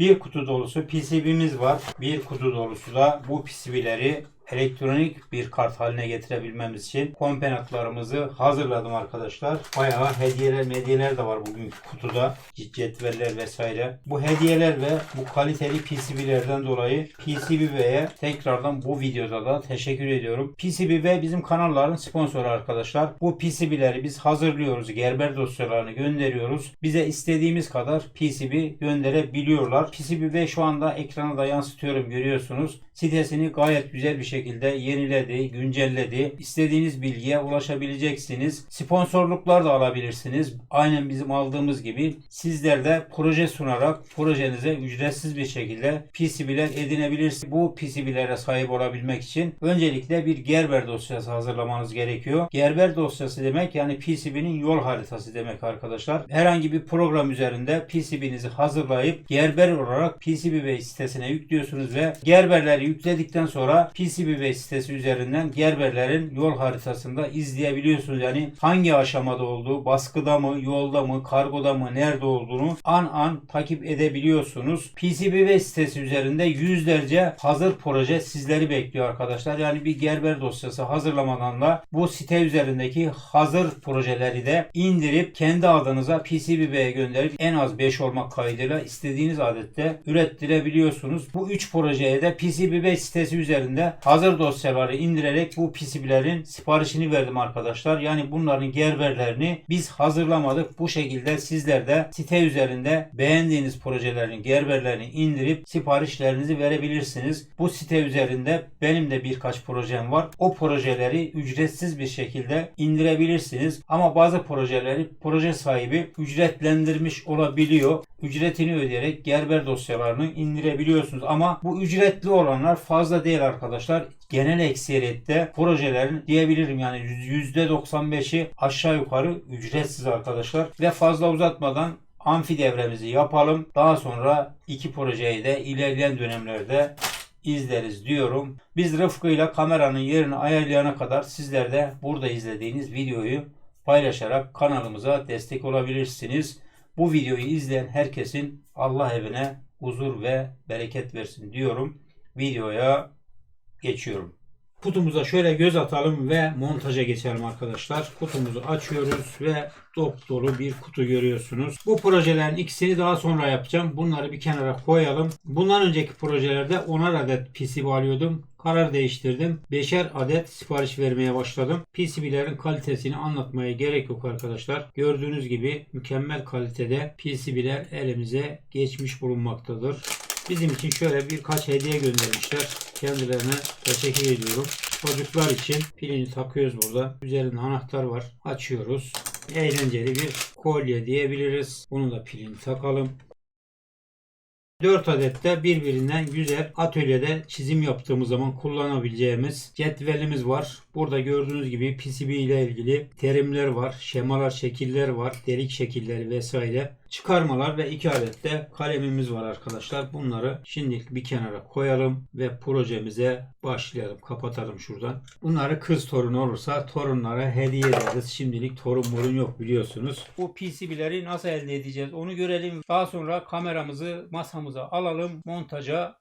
Bir kutu dolusu PCB'miz var. Bir kutu dolusu da bu PCB'leri elektronik bir kart haline getirebilmemiz için komponentlerimizi hazırladım arkadaşlar. Bayağı hediyeler medyeler de var bugünkü kutuda. Cetveller vesaire. Bu hediyeler ve bu kaliteli PCB'lerden dolayı PCB'ye tekrardan bu videoda da teşekkür ediyorum. PCB bizim kanalların sponsoru arkadaşlar. Bu PCB'leri biz hazırlıyoruz. Gerber dosyalarını gönderiyoruz. Bize istediğimiz kadar PCB gönderebiliyorlar. PCB şu anda ekrana da yansıtıyorum görüyorsunuz. Sitesini gayet güzel bir şekilde yeniledi, güncelledi. İstediğiniz bilgiye ulaşabileceksiniz. Sponsorluklar da alabilirsiniz. Aynen bizim aldığımız gibi sizler de proje sunarak projenize ücretsiz bir şekilde PCB'ler edinebilirsiniz. Bu PCB'lere sahip olabilmek için öncelikle bir Gerber dosyası hazırlamanız gerekiyor. Gerber dosyası demek yani PCB'nin yol haritası demek arkadaşlar. Herhangi bir program üzerinde PCB'nizi hazırlayıp Gerber olarak PCB sitesine yüklüyorsunuz ve Gerberleri yükledikten sonra PCB sitesi üzerinden Gerberlerin yol haritasında izleyebiliyorsunuz. Yani hangi aşamada olduğu, baskıda mı, yolda mı, kargoda mı, nerede olduğunu an an takip edebiliyorsunuz. PCB sitesi üzerinde yüzlerce hazır proje sizleri bekliyor arkadaşlar. Yani bir Gerber dosyası hazırlamadan da bu site üzerindeki hazır projeleri de indirip kendi adınıza PCB'ye gönderip en az 5 olmak kaydıyla istediğiniz adette ürettirebiliyorsunuz. Bu 3 projeye de PCB sitesi üzerinde hazır dosyaları indirerek bu PCB'lerin siparişini verdim arkadaşlar. Yani bunların gerberlerini biz hazırlamadık. Bu şekilde sizler de site üzerinde beğendiğiniz projelerin gerberlerini indirip siparişlerinizi verebilirsiniz. Bu site üzerinde benim de birkaç projem var. O projeleri ücretsiz bir şekilde indirebilirsiniz. Ama bazı projeleri proje sahibi ücretlendirmiş olabiliyor. Ücretini ödeyerek gerber dosyalarını indirebiliyorsunuz. Ama bu ücretli olanlar fazla değil arkadaşlar. Genel ekseriyette projelerin diyebilirim yani %95'i aşağı yukarı ücretsiz arkadaşlar. Ve fazla uzatmadan amfi devremizi yapalım. Daha sonra iki projeyi de ilerleyen dönemlerde izleriz diyorum. Biz Rıfkı ile kameranın yerini ayarlayana kadar sizler de burada izlediğiniz videoyu paylaşarak kanalımıza destek olabilirsiniz. Bu videoyu izleyen herkesin Allah evine huzur ve bereket versin diyorum. Videoya geçiyorum. Kutumuza şöyle göz atalım ve montaja geçelim arkadaşlar. Kutumuzu açıyoruz ve dop dolu bir kutu görüyorsunuz. Bu projelerin ikisini daha sonra yapacağım. Bunları bir kenara koyalım. Bundan önceki projelerde 10'ar adet PCB alıyordum. Karar değiştirdim. 5'er adet sipariş vermeye başladım. PCB'lerin kalitesini anlatmaya gerek yok arkadaşlar. Gördüğünüz gibi mükemmel kalitede PCB'ler elimize geçmiş bulunmaktadır. Bizim için şöyle birkaç hediye göndermişler. Kendilerine teşekkür ediyorum. Çocuklar için pilini takıyoruz burada. Üzerinde anahtar var. Açıyoruz. Eğlenceli bir kolye diyebiliriz. Bunu da pilini takalım. 4 adet de birbirinden güzel atölyede çizim yaptığımız zaman kullanabileceğimiz cetvelimiz var. Burada gördüğünüz gibi PCB ile ilgili terimler var, şemalar, şekiller var, delik şekilleri vesaire. Çıkarmalar ve 2 adet de kalemimiz var arkadaşlar. Bunları şimdilik bir kenara koyalım ve projemize başlayalım. Kapatalım şuradan. Bunları kız torunu olursa torunlara hediye ederiz. Şimdilik torun morun yok biliyorsunuz. Bu PCB'leri nasıl elde edeceğiz onu görelim. Daha sonra kameramızı masamıza alalım. Montaja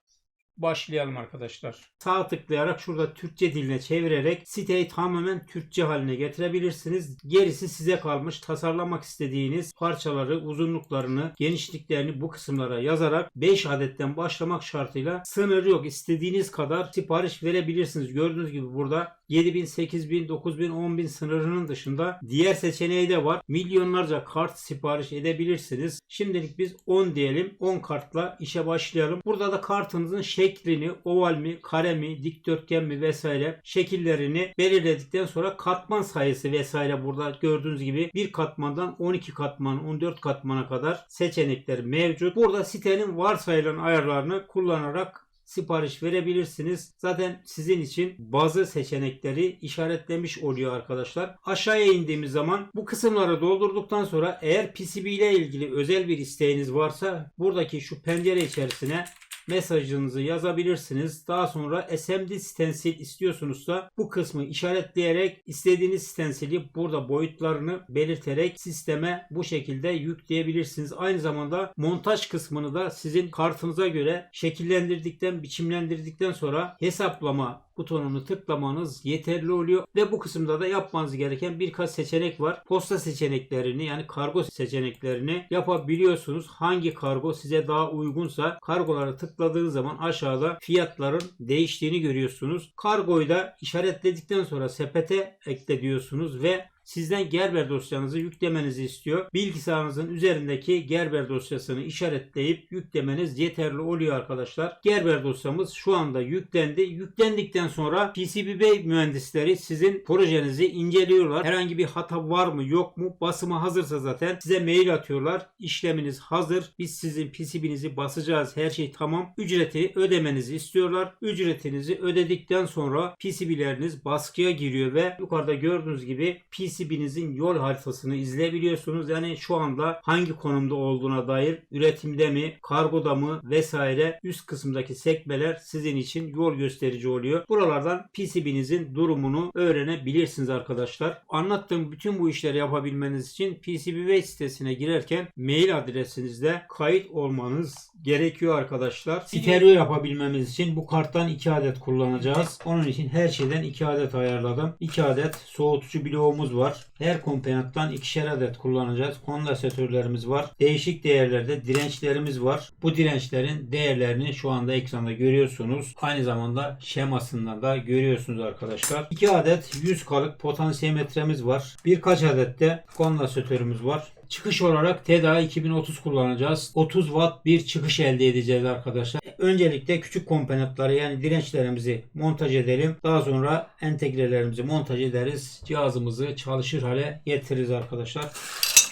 başlayalım arkadaşlar. Sağ tıklayarak şurada Türkçe diline çevirerek siteyi tamamen Türkçe haline getirebilirsiniz. Gerisi size kalmış. Tasarlamak istediğiniz parçaları, uzunluklarını, genişliklerini bu kısımlara yazarak 5 adetten başlamak şartıyla sınır yok. İstediğiniz kadar sipariş verebilirsiniz. Gördüğünüz gibi burada 7000, 8000, 9000, 10000 sınırının dışında diğer seçeneği de var. Milyonlarca kart sipariş edebilirsiniz. Şimdilik biz 10 diyelim. 10 kartla işe başlayalım. Burada da kartınızın şeklini, oval mi, kare mi, dikdörtgen mi vesaire şekillerini belirledikten sonra katman sayısı vesaire burada gördüğünüz gibi bir katmandan 12 katman, 14 katmana kadar seçenekler mevcut. Burada sitenin varsayılan ayarlarını kullanarak sipariş verebilirsiniz. Zaten sizin için bazı seçenekleri işaretlemiş oluyor arkadaşlar. Aşağıya indiğimiz zaman bu kısımları doldurduktan sonra eğer PCB ile ilgili özel bir isteğiniz varsa buradaki şu pencere içerisine mesajınızı yazabilirsiniz. Daha sonra SMD stensil istiyorsunuzsa bu kısmı işaretleyerek istediğiniz stensili burada boyutlarını belirterek sisteme bu şekilde yükleyebilirsiniz. Aynı zamanda montaj kısmını da sizin kartınıza göre şekillendirdikten, biçimlendirdikten sonra hesaplama butonunu tıklamanız yeterli oluyor ve bu kısımda da yapmanız gereken birkaç seçenek var. Posta seçeneklerini yani kargo seçeneklerini yapabiliyorsunuz. Hangi kargo size daha uygunsa kargolara tıkladığınız zaman aşağıda fiyatların değiştiğini görüyorsunuz. Kargoyu da işaretledikten sonra sepete ekle diyorsunuz ve sizden Gerber dosyanızı yüklemenizi istiyor. Bilgisayarınızın üzerindeki Gerber dosyasını işaretleyip yüklemeniz yeterli oluyor arkadaşlar. Gerber dosyamız şu anda yüklendi. Yüklendikten sonra PCB mühendisleri sizin projenizi inceliyorlar. Herhangi bir hata var mı yok mu? Basımı hazırsa zaten size mail atıyorlar. İşleminiz hazır. Biz sizin PCB'nizi basacağız. Her şey tamam. Ücreti ödemenizi istiyorlar. Ücretinizi ödedikten sonra PCB'leriniz baskıya giriyor ve yukarıda gördüğünüz gibi PCB'nizin yol haritasını izleyebiliyorsunuz. Yani şu anda hangi konumda olduğuna dair üretimde mi, kargoda mı vesaire üst kısımdaki sekmeler sizin için yol gösterici oluyor. Buralardan PCB'nizin durumunu öğrenebilirsiniz arkadaşlar. Anlattığım bütün bu işleri yapabilmeniz için PCBWay sitesine girerken mail adresinizde kayıt olmanız gerekiyor arkadaşlar. Stereo yapabilmemiz için bu karttan 2 adet kullanacağız. Onun için her şeyden 2 adet ayarladım. 2 adet soğutucu bloğumuz var. Her komponenttan ikişer adet kullanacağız. Kondansatörlerimiz var. Değişik değerlerde dirençlerimiz var. Bu dirençlerin değerlerini şu anda ekranda görüyorsunuz. Aynı zamanda şemasında da görüyorsunuz arkadaşlar. 2 adet 100 kalık potansiyometremiz var. Birkaç adet de kondansatörümüz var. Çıkış olarak TEDA 2030 kullanacağız. 30 watt bir çıkış elde edeceğiz arkadaşlar. Öncelikle küçük komponentleri yani dirençlerimizi montaj edelim. Daha sonra entegrelerimizi montaj ederiz. Cihazımızı çalışır hale getiririz arkadaşlar.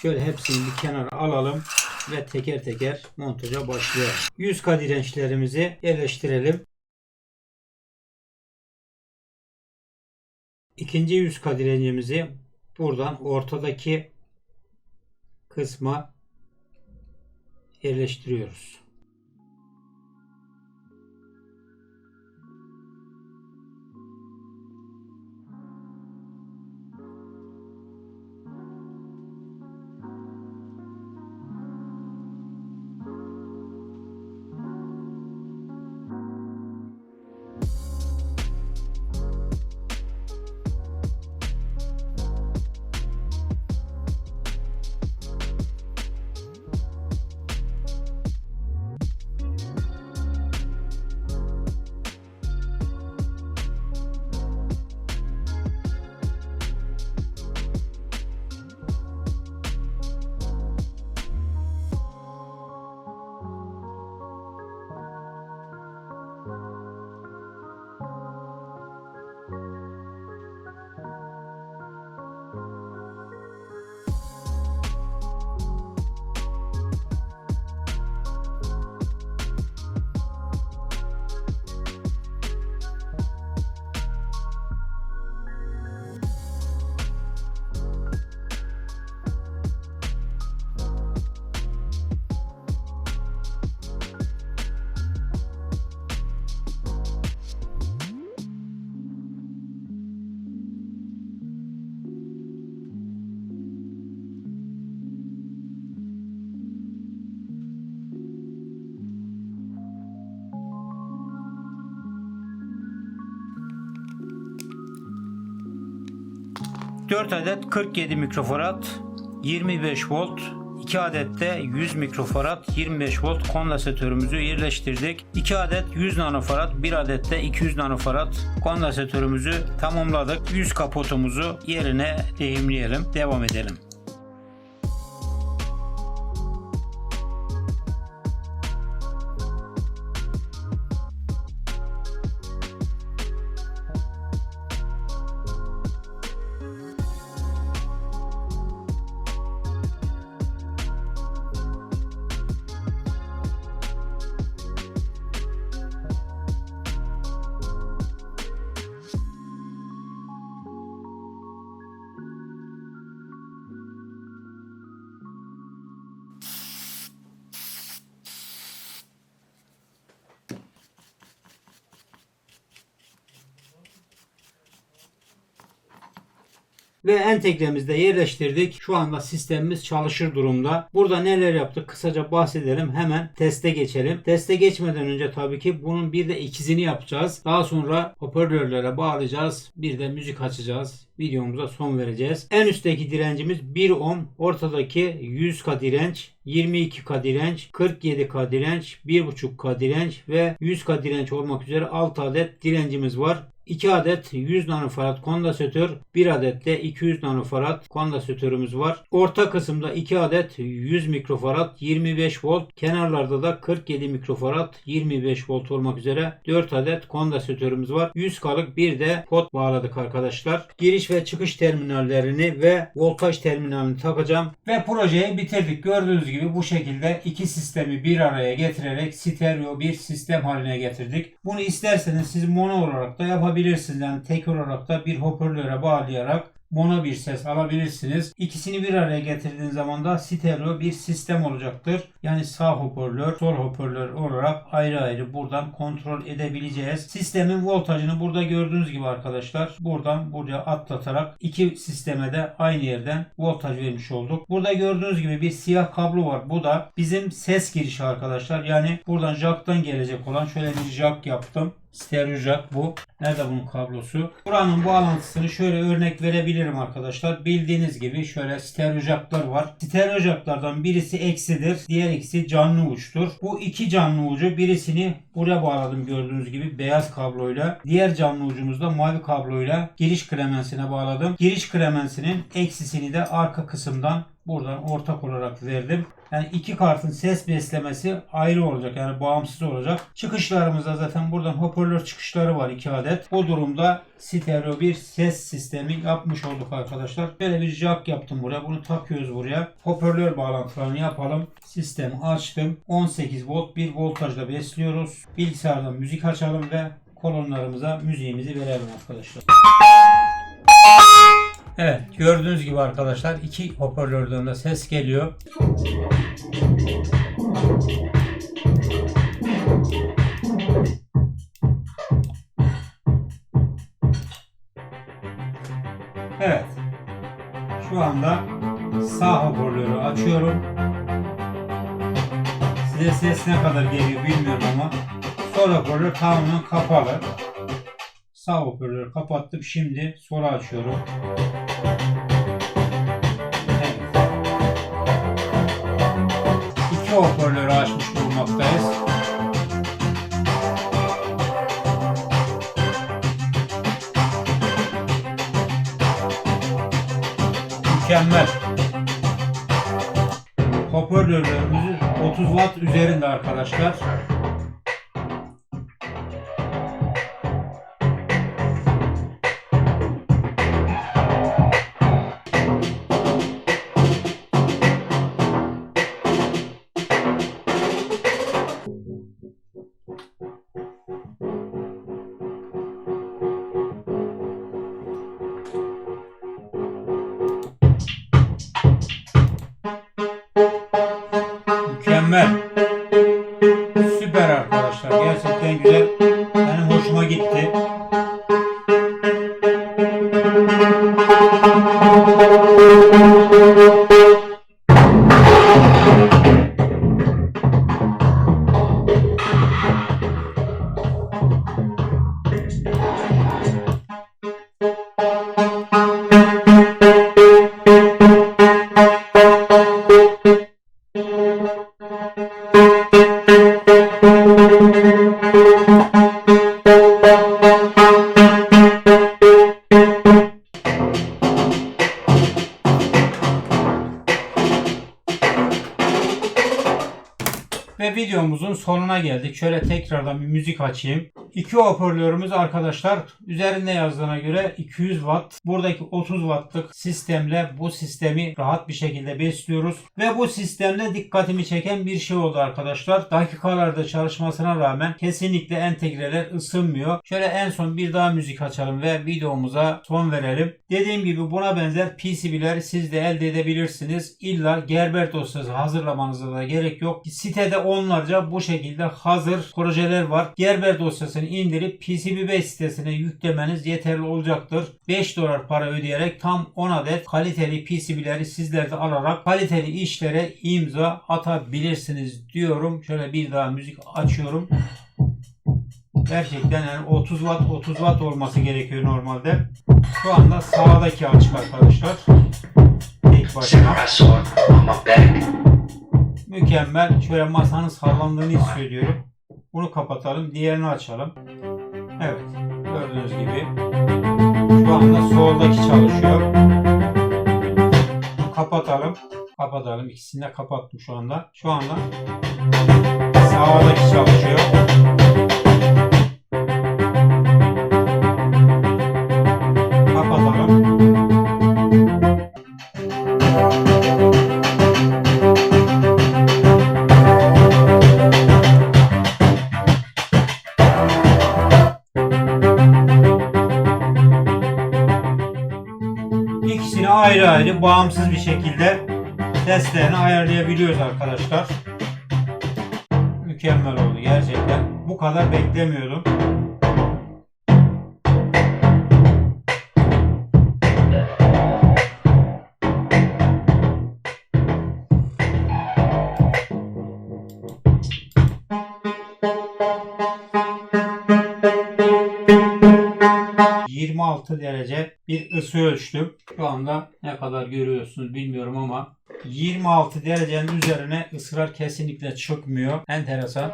Şöyle hepsini bir kenara alalım ve teker teker montaja başlayalım. 100K dirençlerimizi yerleştirelim. İkinci 100K direncimizi buradan ortadaki kısma yerleştiriyoruz. Dört adet 47 mikrofarad 25 volt 2 adet de 100 mikrofarad 25 volt kondansatörümüzü yerleştirdik. 2 adet 100 nanofarad, 1 adet de 200 nanofarad kondansatörümüzü tamamladık. 100 kapotumuzu yerine deyimleyelim. Devam edelim. Ve entegremizi de yerleştirdik. Şu anda sistemimiz çalışır durumda. Burada neler yaptık kısaca bahsedelim. Hemen teste geçelim. Teste geçmeden önce tabii ki bunun bir de ikizini yapacağız. Daha sonra hoparlörlere bağlayacağız. Bir de müzik açacağız videomuza son vereceğiz. En üstteki direncimiz 1 ohm, ortadaki 100k direnç, 22k direnç, 47k direnç, 1.5k direnç ve 100k direnç olmak üzere 6 adet direncimiz var. 2 adet 100 nanofarad kondansatör, 1 adet de 200 nanofarad kondansatörümüz var. Orta kısımda 2 adet 100 mikrofarad 25 volt, kenarlarda da 47 mikrofarad 25 volt olmak üzere 4 adet kondansatörümüz var. 100 kalık bir de pot bağladık arkadaşlar. Giriş ve çıkış terminallerini ve voltaj terminalini takacağım ve projeyi bitirdik. Gördüğünüz gibi bu şekilde iki sistemi bir araya getirerek stereo bir sistem haline getirdik. Bunu isterseniz siz mono olarak da yapabilirsiniz. Yani tek olarak da bir hoparlöre bağlayarak mono bir ses alabilirsiniz. İkisini bir araya getirdiğiniz zaman da stereo bir sistem olacaktır. Yani sağ hoparlör, sol hoparlör olarak ayrı ayrı buradan kontrol edebileceğiz. Sistemin voltajını burada gördüğünüz gibi arkadaşlar buradan buraya atlatarak iki sisteme de aynı yerden voltaj vermiş olduk. Burada gördüğünüz gibi bir siyah kablo var. Bu da bizim ses girişi arkadaşlar. Yani buradan jack'tan gelecek olan şöyle bir jack yaptım. Stereo jack bu. Nerede bunun kablosu? Buranın bağlantısını şöyle örnek verebilirim arkadaşlar. Bildiğiniz gibi şöyle stereo jacklar var. Stereo jacklardan birisi eksidir. Diğer ikisi canlı uçtur. Bu iki canlı ucu birisini buraya bağladım gördüğünüz gibi beyaz kabloyla. Diğer canlı ucumuzda mavi kabloyla giriş kremensine bağladım. Giriş kremensinin eksisini de arka kısımdan buradan ortak olarak verdim. Yani iki kartın ses beslemesi ayrı olacak yani bağımsız olacak. Çıkışlarımızda zaten buradan hoparlör çıkışları var iki adet. Bu durumda stereo bir ses sistemi yapmış olduk arkadaşlar. Böyle bir jack yaptım buraya. Bunu takıyoruz buraya. Hoparlör bağlantılarını yapalım. Sistemi açtım. 18 volt bir voltajla besliyoruz. Bilgisayardan müzik açalım ve kolonlarımıza müziğimizi verelim arkadaşlar. Evet gördüğünüz gibi arkadaşlar iki hoparlörden de ses geliyor. Evet. Şu anda sağ hoparlörü açıyorum. Size ses ne kadar geliyor bilmiyorum ama sol hoparlör tamamen kapalı. Sağ hoparlörü kapattım. Şimdi sola açıyorum. Evet. İki hoparlörü açmış bulunmaktayız. Mükemmel. Hoparlörlerimiz 30 watt üzerinde arkadaşlar. Ve videomuzun sonuna geldik. Şöyle tekrardan bir müzik açayım. İki hoparlörümüz arkadaşlar üzerinde yazdığına göre 200 watt. Buradaki 30 wattlık sistemle bu sistemi rahat bir şekilde besliyoruz. Ve bu sistemde dikkatimi çeken bir şey oldu arkadaşlar. Dakikalarda çalışmasına rağmen kesinlikle entegreler ısınmıyor. Şöyle en son bir daha müzik açalım ve videomuza son verelim. Dediğim gibi buna benzer PCB'ler siz de elde edebilirsiniz. İlla Gerber dosyası hazırlamanıza da gerek yok. Sitede onlarca bu şekilde hazır projeler var. Gerber dosyası uygulamasını indirip PCB sitesine yüklemeniz yeterli olacaktır. 5 dolar para ödeyerek tam 10 adet kaliteli PCB'leri sizler de alarak kaliteli işlere imza atabilirsiniz diyorum. Şöyle bir daha müzik açıyorum. Gerçekten yani 30 watt 30 watt olması gerekiyor normalde. Şu anda sağdaki açık arkadaşlar. Tek başına. Mükemmel. Şöyle masanın sallandığını hissediyorum. Bunu kapatalım. Diğerini açalım. Evet. Gördüğünüz gibi. Şu anda soldaki çalışıyor. Kapatalım. Kapatalım. İkisini de kapattım şu anda. Şu anda sağdaki çalışıyor. Ayrı bağımsız bir şekilde seslerini ayarlayabiliyoruz arkadaşlar. Mükemmel oldu gerçekten. Bu kadar beklemiyordum. ...26 derece bir ısı ölçtüm. Şu anda ne kadar görüyorsunuz bilmiyorum ama 26 derecenin üzerine ısılar kesinlikle çıkmıyor. Enteresan.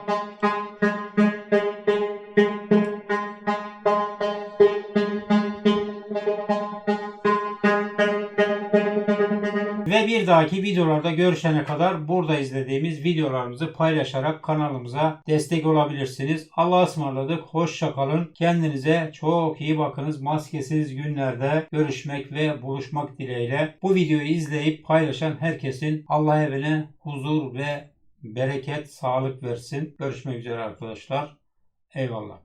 Bir dahaki videolarda görüşene kadar burada izlediğimiz videolarımızı paylaşarak kanalımıza destek olabilirsiniz. Allah'a ısmarladık. Hoşça kalın. Kendinize çok iyi bakınız. Maskesiz günlerde görüşmek ve buluşmak dileğiyle. Bu videoyu izleyip paylaşan herkesin Allah evine huzur ve bereket, sağlık versin. Görüşmek üzere arkadaşlar. Eyvallah.